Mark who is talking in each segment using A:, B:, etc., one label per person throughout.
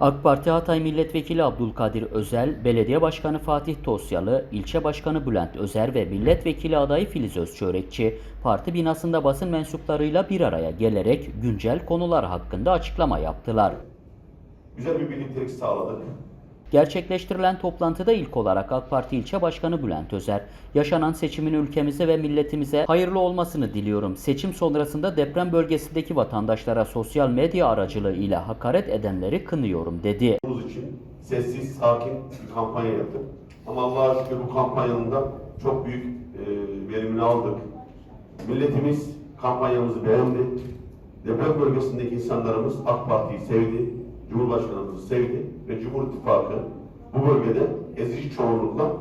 A: AK Parti Hatay Milletvekili Abdülkadir Özel, Belediye Başkanı Fatih Tosyalı, İlçe Başkanı Bülent Özer ve Milletvekili adayı Filiz Özçörekçi, parti binasında basın mensuplarıyla bir araya gelerek güncel konular hakkında açıklama yaptılar.
B: Güzel bir birliktelik sağladık.
A: Gerçekleştirilen toplantıda ilk olarak AK Parti İlçe Başkanı Bülent Özer, yaşanan seçimin ülkemize ve milletimize hayırlı olmasını diliyorum. Seçim sonrasında deprem bölgesindeki vatandaşlara sosyal medya aracılığı ile hakaret edenleri kınıyorum dedi.
B: Bunun için sessiz, sakin bir kampanya yaptık. Ama Allah'a şükür bu kampanyanın da çok büyük e, verimini aldık. Milletimiz kampanyamızı beğendi. Deprem bölgesindeki insanlarımız AK Parti'yi sevdi, Cumhurbaşkanımızı sevdi ve Cumhur İttifakı bu bölgede ezici çoğunlukla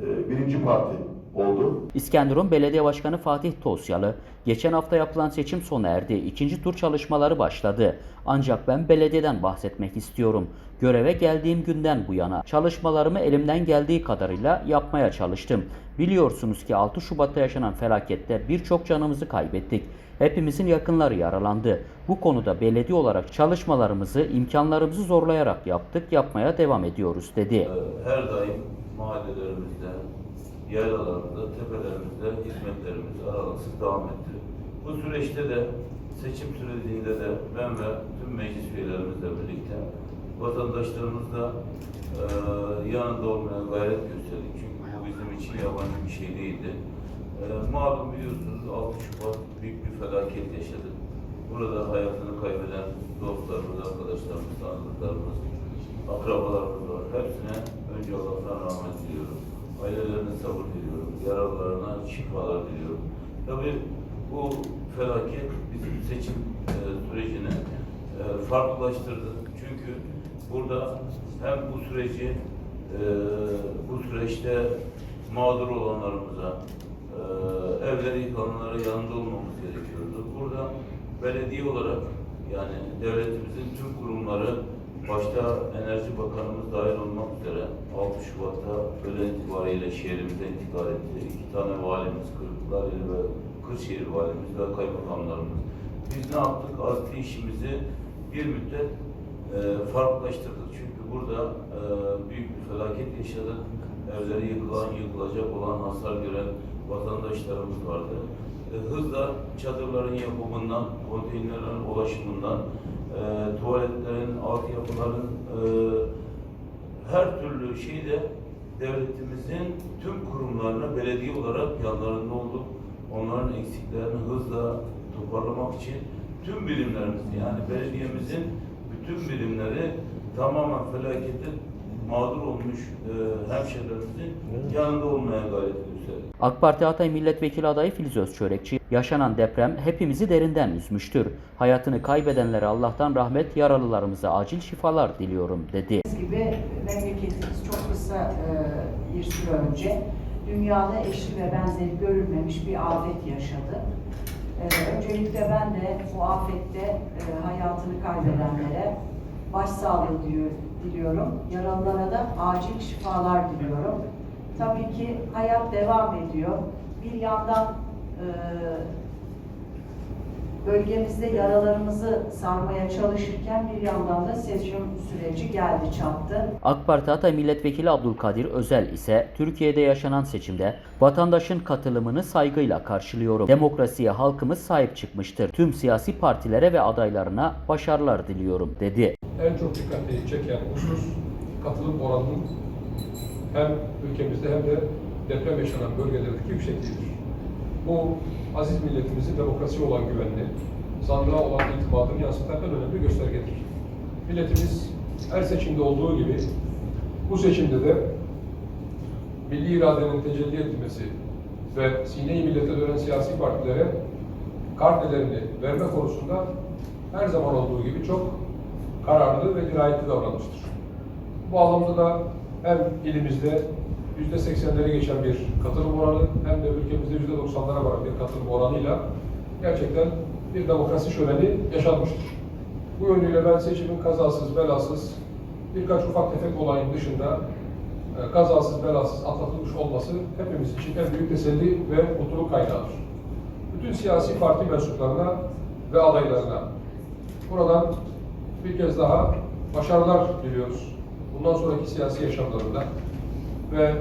B: e, birinci parti oldu.
A: İskenderun Belediye Başkanı Fatih Tosyalı, geçen hafta yapılan seçim sona erdi. İkinci tur çalışmaları başladı. Ancak ben belediyeden bahsetmek istiyorum. Göreve geldiğim günden bu yana çalışmalarımı elimden geldiği kadarıyla yapmaya çalıştım. Biliyorsunuz ki 6 Şubat'ta yaşanan felakette birçok canımızı kaybettik. Hepimizin yakınları yaralandı. Bu konuda belediye olarak çalışmalarımızı, imkanlarımızı zorlayarak yaptık, yapmaya devam ediyoruz dedi.
C: her daim mahallelerimizde, yaylalarımızda, tepelerimizde hizmetlerimiz aralıksız devam etti. Bu süreçte de seçim sürecinde de ben ve tüm meclis üyelerimizle birlikte vatandaşlarımızla e, yanında olmaya gayret gösterdik. Çünkü bu bizim için yabancı bir şey değildi. E, malum biliyorsunuz 6 Şubat büyük bir felaket yaşadık. Burada hayatını kaybeden dostlarımız, arkadaşlarımız, tanıdıklarımız, akrabalarımız var. Hepsine önce Allah'tan rahmet diliyorum. Ailelerine sabır diliyorum. Yaralılarına şifalar diliyorum. Tabii bu felaket bizim seçim e, sürecini e, farklılaştırdı. Çünkü burada hem bu süreci e, bu süreçte mağdur olanlarımıza, e, evleri yıkananlara yanında olmamız gerekiyordu. Burada belediye olarak yani devletimizin tüm kurumları başta Enerji Bakanımız dahil olmak üzere 6 Şubat'ta öğlen itibariyle şehrimize intikal etti. İki tane valimiz, Kırklareli ve Kırşehir valimiz ve kaymakamlarımız. Biz ne yaptık? Artı işimizi bir müddet e, farklılaştırdık. Çünkü burada e, büyük bir felaket yaşadık. Evleri yıkılan, yıkılacak olan, hasar gören vatandaşlarımız vardı. E, hızla çadırların yapımından, konteynerlerin ulaşımından, tuvaletlerin, altyapıların e, her türlü şeyde devletimizin tüm kurumlarına belediye olarak yanlarında olduk. Onların eksiklerini hızla toparlamak için tüm birimlerimiz yani belediyemizin bütün birimleri tamamen felakete mağdur olmuş e, hemşehrilerimizin yanında olmaya gayret gösterdik.
A: AK Parti Hatay Milletvekili adayı Filiz Özçörekçi, yaşanan deprem hepimizi derinden üzmüştür. Hayatını kaybedenlere Allah'tan rahmet, yaralılarımıza acil şifalar diliyorum dedi.
D: Gibi memleketimiz çok kısa e, bir süre önce dünyada eşi ve benzeri görülmemiş bir afet yaşadı. E, öncelikle ben de bu afette e, hayatını kaybedenlere başsağlığı diyor, diliyorum. Yaralılara da acil şifalar diliyorum. Tabii ki hayat devam ediyor. Bir yandan e, bölgemizde yaralarımızı sarmaya çalışırken bir yandan da seçim süreci geldi çattı.
A: AK Parti Hatay Milletvekili Abdülkadir Özel ise Türkiye'de yaşanan seçimde vatandaşın katılımını saygıyla karşılıyorum. Demokrasiye halkımız sahip çıkmıştır. Tüm siyasi partilere ve adaylarına başarılar diliyorum dedi.
E: En çok dikkatli çeken husus katılım oranının hem ülkemizde hem de deprem yaşanan bölgelerdeki yüksekliğidir. Bu aziz milletimizin demokrasi olan güvenini, sandığa olan itimadını yansıtan en önemli göstergedir. Milletimiz her seçimde olduğu gibi bu seçimde de milli iradenin tecelli edilmesi ve sine-i millete dönen siyasi partilere kartelerini verme konusunda her zaman olduğu gibi çok kararlı ve dirayetli davranmıştır. Bu anlamda da hem ilimizde yüzde seksenleri geçen bir katılım oranı hem de ülkemizde yüzde doksanlara varan bir katılım oranıyla gerçekten bir demokrasi şöleni yaşanmıştır. Bu yönüyle ben seçimin kazasız belasız birkaç ufak tefek olayın dışında e, kazasız belasız atlatılmış olması hepimiz için en büyük teselli ve mutluluk kaynağıdır. Bütün siyasi parti mensuplarına ve adaylarına buradan bir kez daha başarılar diliyoruz. Bundan sonraki siyasi yaşamlarında ve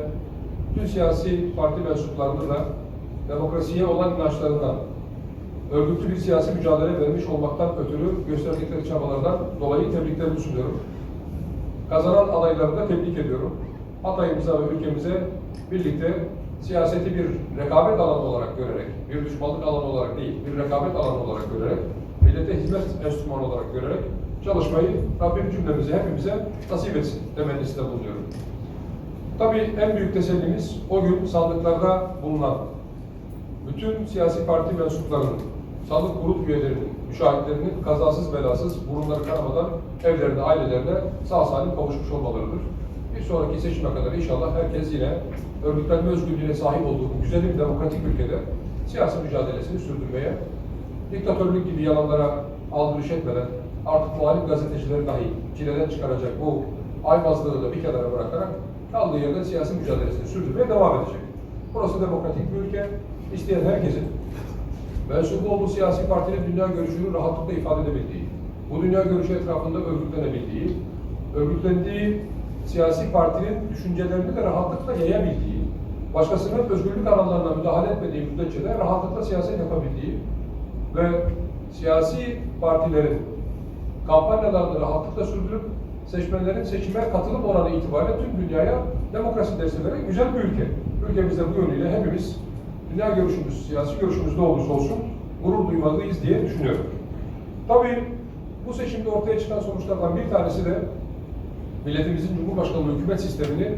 E: tüm siyasi parti mensuplarını da demokrasiye olan inançlarından, örgütlü bir siyasi mücadele vermiş olmaktan ötürü gösterdikleri çabalardan dolayı tebriklerimi sunuyorum. Kazanan adayları da tebrik ediyorum. Hatay'ımıza ve ülkemize birlikte siyaseti bir rekabet alanı olarak görerek, bir düşmanlık alanı olarak değil, bir rekabet alanı olarak görerek, millete hizmet enstrümanı olarak görerek çalışmayı Rabbim cümlemize, hepimize nasip etsin temennisinde bulunuyorum. Tabii en büyük tesellimiz o gün sandıklarda bulunan bütün siyasi parti mensuplarının, sandık grup üyelerinin, müşahitlerinin kazasız belasız burunları kanamadan evlerine, ailelerine sağ salim kavuşmuş olmalarıdır. Bir sonraki seçime kadar inşallah herkes yine örgütlenme özgürlüğüne sahip olduğu bu güzel bir demokratik ülkede siyasi mücadelesini sürdürmeye, diktatörlük gibi yalanlara aldırış etmeden artık muhalif gazetecileri dahi çileden çıkaracak bu aymazlığı da bir kenara bırakarak kaldığı yerde siyasi mücadelesini sürdürmeye devam edecek. Burası demokratik bir ülke. İsteyen herkesin mensubu olduğu siyasi partinin dünya görüşünü rahatlıkla ifade edebildiği, bu dünya görüşü etrafında örgütlenebildiği, örgütlendiği siyasi partinin düşüncelerini de rahatlıkla yayabildiği, başkasının özgürlük alanlarına müdahale etmediği müddetçe de rahatlıkla siyaset yapabildiği ve siyasi partilerin kampanyalarını rahatlıkla sürdürüp seçmenlerin seçime katılım oranı itibariyle tüm dünyaya demokrasi dersi veren güzel bir ülke. Ülkemizde bu yönüyle hepimiz dünya görüşümüz, siyasi görüşümüz ne olursa olsun gurur duymalıyız diye düşünüyorum. Tabii bu seçimde ortaya çıkan sonuçlardan bir tanesi de milletimizin Cumhurbaşkanlığı hükümet sistemini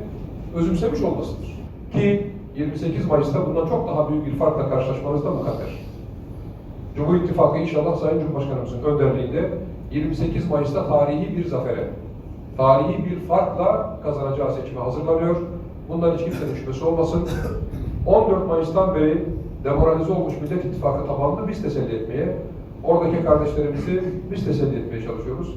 E: özümsemiş olmasıdır. Ki 28 Mayıs'ta bundan çok daha büyük bir farkla karşılaşmanız da mukadder. Cumhur İttifakı inşallah Sayın Cumhurbaşkanımızın önderliğinde 28 Mayıs'ta tarihi bir zafere, tarihi bir farkla kazanacağı seçime hazırlanıyor. Bundan hiç kimsenin şüphesi olmasın. 14 Mayıs'tan beri demoralize olmuş Millet İttifakı tabanını biz teselli etmeye, oradaki kardeşlerimizi biz teselli etmeye çalışıyoruz.